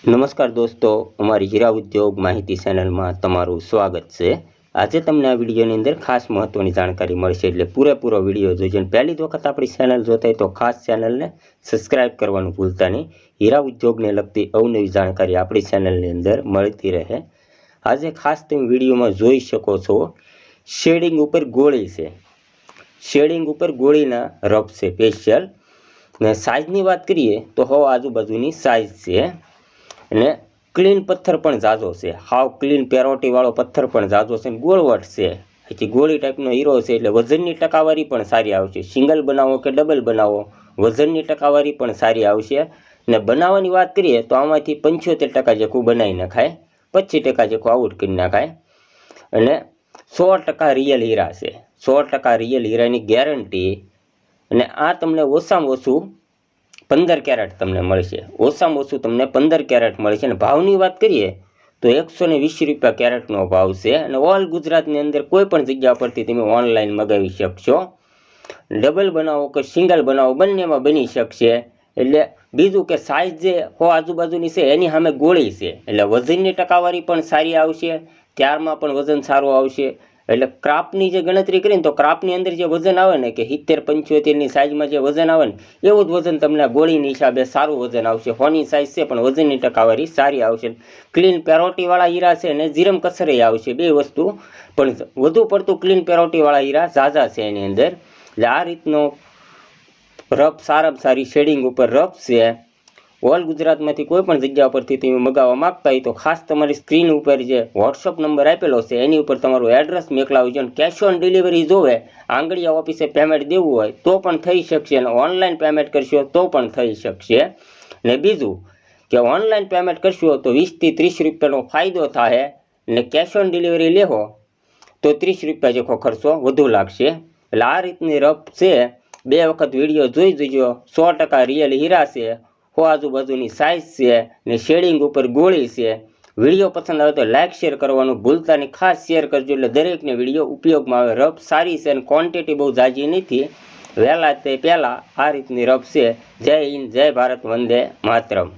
નમસ્કાર દોસ્તો, અમારી હીરા ઉદ્યોગ માહિતી ચેનલમાં તમારું સ્વાગત છે. આજે તમને આ વિડીયોની અંદર ખાસ મહત્ત્વની જાણકારી મળશે એટલે પૂરેપૂરો વીડિયો જોજો પહેલી વખત આપણી ચેનલ જોતા તો ખાસ ચેનલને સબસ્ક્રાઇબ કરવાનું ભૂલતા નહીં. હીરા ઉદ્યોગને લગતી અવનવી જાણકારી આપણી ચેનલની અંદર મળતી રહે. આજે ખાસ તમે વિડીયોમાં જોઈ શકો છો, શેડિંગ ઉપર ગોળી છે. શેડિંગ ઉપર ગોળીના રફ છે સ્પેશિયલ ને સાઇઝની વાત કરીએ તો હો આજુબાજુની સાઇઝ છે. અને ક્લીન પથ્થર પણ ઝાઝો છે. હાવ ક્લીન પેરોટીવાળો પથ્થર પણ ઝાઝો છે અને ગોળવટ છે. પછી ગોળી ટાઈપનો હીરો છે એટલે વજનની ટકાવારી પણ સારી આવશે. સિંગલ બનાવો કે ડબલ બનાવો, વજનની ટકાવારી પણ સારી આવશે. ને બનાવવાની વાત કરીએ તો આમાંથી પંચોતેર ટકા જેટલું બનાવી નાખાય, પચીસ ટકા જેટલું આઉટ કરી નાખાય. અને સો ટકા રિયલ હીરા છે. સો ટકા રિયલ હીરાની ગેરંટી અને આ તમને ઓછામાં ઓછું પંદર કેરેટ તમને મળશે. ઓછામાં ઓછું તમને પંદર કેરેટ મળશે. અને ભાવની વાત કરીએ તો એકસો ને વીસ રૂપિયા કેરેટનો ભાવ છે. અને ઓલ ગુજરાતની અંદર કોઈ પણ જગ્યા પરથી તમે ઓનલાઈન મગાવી શકશો. ડબલ બનાવો કે સિંગલ બનાવો, બંનેમાં બની શકશે. એટલે બીજું કે સાઇઝ જે હો આજુબાજુની છે, એની સામે ગોળી છે. એટલે વજનની ટકાવારી પણ સારી આવશે. ત્યારમાં પણ વજન સારું આવશે. એટલે ક્રાફ્ટની જે ગણતરી કરીને તો ક્રાફ્ટની અંદર જે વજન આવે ને કે સિત્તેર, પંચોતેરની સાઇઝમાં જે વજન આવે ને, એવું જ વજન તમને ગોળીની હિસાબે સારું વજન આવશે. હોની સાઇઝ છે, પણ વજનની ટકાવારી સારી આવશે. ક્લીન પેરોટીવાળા હીરા છે અને જીરમ કસરે આવશે, બે વસ્તુ. પણ વધુ પડતું ક્લીન પેરોટીવાળા હીરા ઝાઝા છે એની અંદર. એટલે આ રીતનો રફ, સારામાં સારી શેડિંગ ઉપર રફ છે. ઓલ ગુજરાતમાંથી કોઈ પણ જગ્યા પરથી તમે મગાવવા માંગતા હોય તો ખાસ તમારી સ્ક્રીન ઉપર જે વોટ્સઅપ નંબર આપેલો છે, એની ઉપર તમારું એડ્રેસ મોકલાવું છે અને કેશ ઓન ડિલિવરી જોવે, આંગળીયા ઓફિસે પેમેન્ટ દેવું હોય તો પણ થઈ શકશે અને ઓનલાઈન પેમેન્ટ કરશો તો પણ થઈ શકશે. ને બીજું, કે ઓનલાઈન પેમેન્ટ કરશો તો વીસથી ત્રીસ રૂપિયાનો ફાયદો થાય ને કેશ ઓન ડિલિવરી લેવો તો ત્રીસ રૂપિયા જેખો ખર્ચો વધુ લાગશે. એટલે આ રીતની રફ છે. બે વખત વીડિયો જોઈ જજો, સો ટકા રિયલ હીરા છે. હો આજુબાજુની સાઇઝ છે ને શેડિંગ ઉપર ગોળી છે. વીડિયો પસંદ આવે તો લાઇક શેર કરવાનું ભૂલતા નહીં. ખાસ શેર કરજો એટલે દરેકને વીડિયો ઉપયોગમાં આવે. રફ સારી છે અને ક્વોન્ટિટી બહુ જાજી નથી. વહેલા તે પહેલાં આ રીતની રફ છે. જય હિન્દ, જય ભારત, વંદે માતરમ.